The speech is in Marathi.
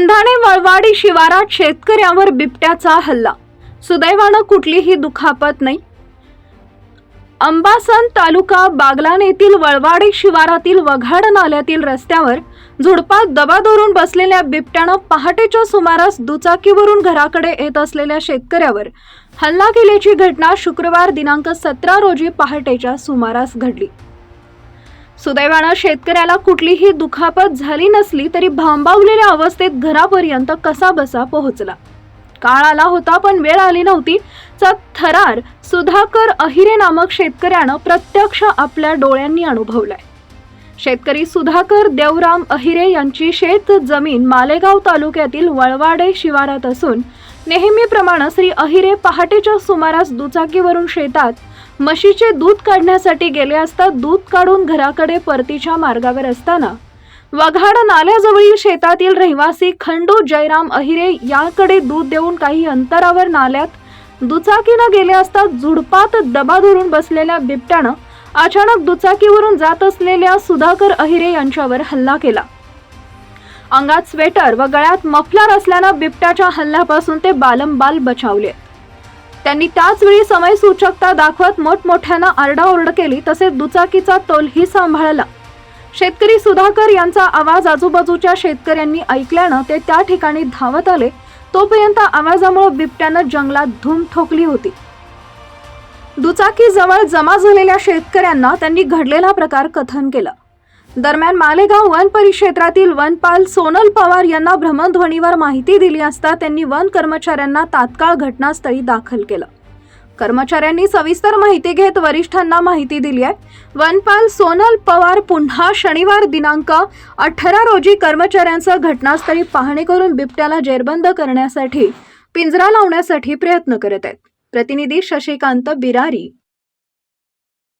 कंधाणे वळवाडी शिवारात शेतकऱ्यावर बिबट्याचा हल्ला. सुदैवानं कुठलीही दुखापत नाही. अंबासन तालुका बागलान येथील वळवाडी शिवारातील वघाड नाल्यातील रस्त्यावर झुडपात दबा धरून बसलेल्या बिबट्यानं पहाटेच्या सुमारास दुचाकीवरून घराकडे येत असलेल्या शेतकऱ्यावर हल्ला केल्याची घटना शुक्रवार दिनांक सतरा रोजी पहाटेच्या सुमारास घडली. सुदैवानं शेतकऱ्याला कुठलीही दुखापत झाली नसली तरी भांबावलेल्या अवस्थेत घरापर्यंत कसा बसा पोहोचला. काळ आला होता पण वेळ आली नव्हती. चा थरार सुधाकर अहिरे नामक शेतकऱ्यानं प्रत्यक्ष आपल्या डोळ्यांनी अनुभवलाय. शेतकरी सुधाकर देवराम अहिरे यांची शेत जमीन मालेगाव तालुक्यातील वळवाडे शिवारात असून नेहमीप्रमाणे श्री अहिरे पहाटेच्या सुमारास दुचाकीवरून शेतात म्हशीचे दूध काढण्यासाठी गेले असता दूध काढून घराकडे परतीच्या मार्गावर असताना वघाड नाल्याजवळील शेतातील रहिवासी खंडू जयराम अहिरे याकडे दूध देऊन काही अंतरावर नाल्यात दुचाकीनं गेले असता झुडपात दबा धरून बसलेल्या बिबट्यानं अचानक दुचाकीवरून जात असलेल्या सुधाकर अहिरे यांच्यावर हल्ला केला. अंगात स्वेटर व गळ्यात मफलर असल्यानं बिबट्याच्या हल्ल्यापासून ते बालंबाल बचावले. त्यांनी त्याच वेळी समय सूचकता दाखवत मोठमोठ्यानं आरडाओरड केली तसेच दुचाकीचा तोलही सांभाळला. शेतकरी सुधाकर यांचा आवाज आजूबाजूच्या शेतकऱ्यांनी ऐकल्यानं ते त्या ठिकाणी धावत आले. तोपर्यंत आवाजामुळे बिबट्यानं जंगलात धूम ठोकली होती. दुचाकी जवळ जमा झालेल्या शेतकऱ्यांना त्यांनी घडलेला प्रकार कथन केला. दरम्यान मालेगाव वन परिक्षेत्रातील वनपाल सोनल पवार यांना भ्रमणध्वनीवर माहिती दिली असता त्यांनी वन कर्मचाऱ्यांना तात्काळ घटनास्थळी दाखल केलं. कर्मचाऱ्यांनी सविस्तर माहिती घेत वरिष्ठांना माहिती दिली आहे. वनपाल सोनल पवार पुन्हा शनिवार दिनांक अठरा रोजी कर्मचाऱ्यांचं घटनास्थळी पाहणी करून बिबट्याला जेरबंद करण्यासाठी पिंजरा लावण्यासाठी प्रयत्न करत आहेत. प्रतिनिधी शशिकांत बिरारी